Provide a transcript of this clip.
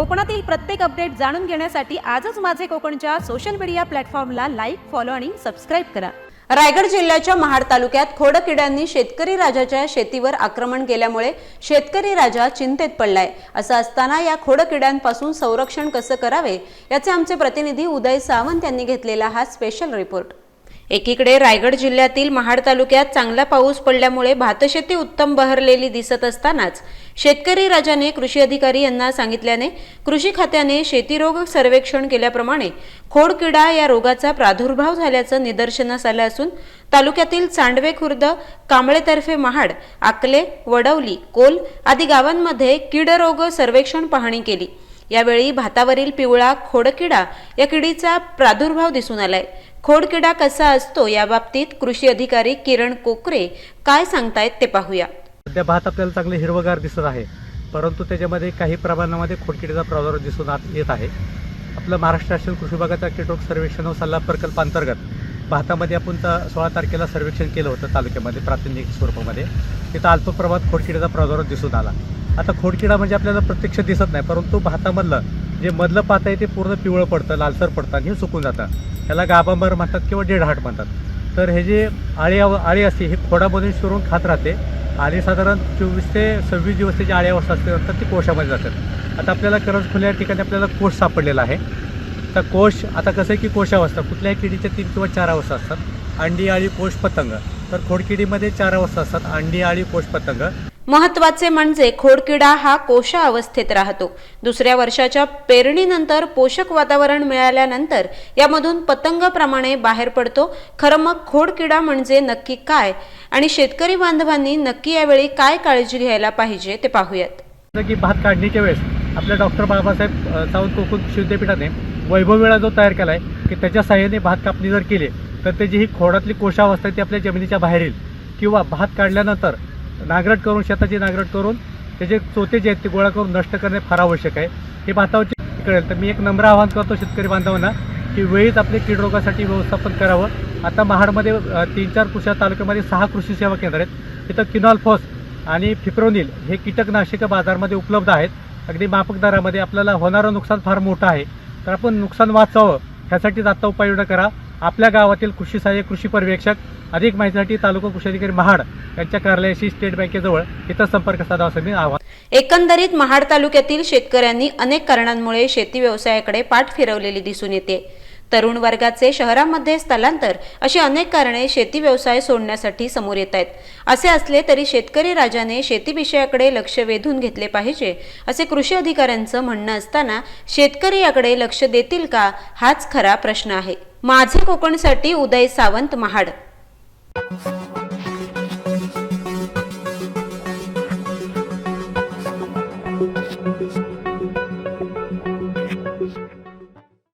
कोकणातील प्रत्येक अपडेट जाणून घेण्यासाठी आजच माझे कोकणच्या सोशल मीडिया प्लॅटफॉर्मला लाईक फॉलो आणि सबस्क्राईब करा. रायगड जिल्ह्याच्या महाड तालुक्यात खोडकिड्यांनी शेतकरी राजाच्या शेतीवर आक्रमण केल्यामुळे शेतकरी राजा चिंतेत पडलाय. असं असताना या खोडकिड्यांपासून संरक्षण कसं करावे याचे आमचे प्रतिनिधी उदय सावंत यांनी घेतलेला हा स्पेशल रिपोर्ट एकीकडे रायगड जिल्ह्यातील महाड तालुक्यात चांगला पाऊस पडल्यामुळे भातशेती उत्तम बहरलेली दिसत असतानाच शेतकरी राजाने कृषी अधिकारी यांना सांगितल्याने कृषी खात्याने शेतीरोग सर्वेक्षण केल्याप्रमाणे खोडकिडा या रोगाचा प्रादुर्भाव झाल्याचं निदर्शनास आलं असून तालुक्यातील चांडवे खुर्द कांबळेतर्फे महाड आकले वडवली कोल आदी गावांमध्ये किडरोग सर्वेक्षण पाहणी केली. यावेळी भातावरील पिवळा खोडकिडा या किडीचा प्रादुर्भाव दिसून आलाय. खोडकिडा कसा असतो याबाबतीत कृषी अधिकारी किरण कोकरे काय सांगतायत ते पाहूया. सध्या भात आपल्याला चांगले हिरवगार दिसत आहे परंतु त्याच्यामध्ये काही प्रमाणामध्ये खोडकिडीचा प्रादुर्भाव दिसून येत आहे. आपलं महाराष्ट्र शासन कृषी विभागाचा कीटक सर्वेक्षण व सल्ला प्रकल्पांतर्गत भातामध्ये आपण तर सोळा तारखेला सर्वेक्षण केलं होतं तालुक्यामध्ये प्रातिनिधिक स्वरूपामध्ये. तिथं अल्प प्रमाणात खोडकिडीचा प्रादुर्भाव दिसून आला. आता खोडकिडा म्हणजे आपल्याला प्रत्यक्ष दिसत नाही परंतु भातामधलं जे मधलं पात आहे ते पूर्ण पिवळं पडतं लालसर पडतं आणि हे सुकून जातं. त्याला गाभांबर म्हणतात किंवा डेढहाट म्हणतात. तर हे जे आळी आळी असते हे खोडामधून शिरून खात राहते. आणि साधारण चोवीस ते सव्वीस दिवस त्याची आळी अवस्था असते नंतर ती कोशामध्ये जातात आता आपल्याला करंज खुल्या ठिकाणी आपल्याला कोश सापडलेला आहे. तर कोश आता कसं आहे की कोशावस्था कुठल्याही किडीच्या तीन किंवा चार अवस्था असतात. अंडी आळी कोश पतंग. तर खोडकिडीमध्ये चार अवस्था असतात अंडी आळी कोश पतंग. महत्त्वाचे म्हणजे खोडकिडा हा कोशा अवस्थेत राहतो. दुसऱ्या वर्षाच्या पेरणीनंतर पोषक वातावरण मिळाल्यानंतर यामधून पतंगाप्रमाणे बाहेर पडतो. खरं मग खोडकिडा म्हणजे नक्की काय? आणि शेतकरी बांधवांनी नक्की यावेळी काय काळजी घ्यायला पाहिजे ते पाहूयात. की भात काढणीच्या वेळेस आपल्या डॉक्टर बाबासाहेब सावंत कोकण विद्यापीठाने वैभव वेळा जो तयार केला आहे की त्याच्या सहाय्याने भात कापणी जर केली तर त्याची ही खोडातली कोशावस्था आहे ती आपल्या जमिनीच्या बाहेर येईल. किंवा भात काढल्यानंतर नांगरट करून शेताची नांगरट करून त्याचे चोते जे आहेत ते गोळा करून नष्ट करणे फार आवश्यक आहे. हे भातावरची कळेल. तर मी एक नम्र आवाहन करतो शेतकरी बांधवांना की वेळीच आपले कीड रोगासाठी व्यवस्थापन करावं. आता महाडमध्ये तीन चार कृषी तालुक्यामध्ये सहा कृषी सेवा केंद्र आहेत. तिथं किनॉल फॉस आणि फिप्रोनिल हे कीटकनाशकं बाजारामध्ये उपलब्ध आहेत. अगदी माफक दरामध्ये आपल्याला होणारं नुकसान फार मोठं आहे. तर आपण नुकसान वाचावं ह्यासाठीच आता उपाययोजना करा. आपल्या गावातील कृषी सहाय्यक कृषी पर्यवेक्षक अधिक माहितीसाठी तालुका कृषी अधिकारी महाड यांच्या कार्यालयाशी स्टेट बँकेजवळ इथं संपर्क साधावा असं मी आवाहन एकंदरीत महाड तालुक्यातील शेतकऱ्यांनी अनेक कारणांमुळे शेती व्यवसायाकडे पाठ फिरवलेली दिसून येते. तरुण वर्गाचे शहरामध्ये स्थलांतर अशी अनेक कारणे शेती व्यवसाय सोडण्यासाठी समोर येत आहेत. असे असले तरी शेतकरी राजाने शेती विषयाकडे लक्ष वेधून घेतले पाहिजे असे कृषी अधिकाऱ्यांचं म्हणणं असताना शेतकरी याकडे लक्ष देतील का हाच खरा प्रश्न आहे. माझे कोकणसाठी उदय सावंत महाड.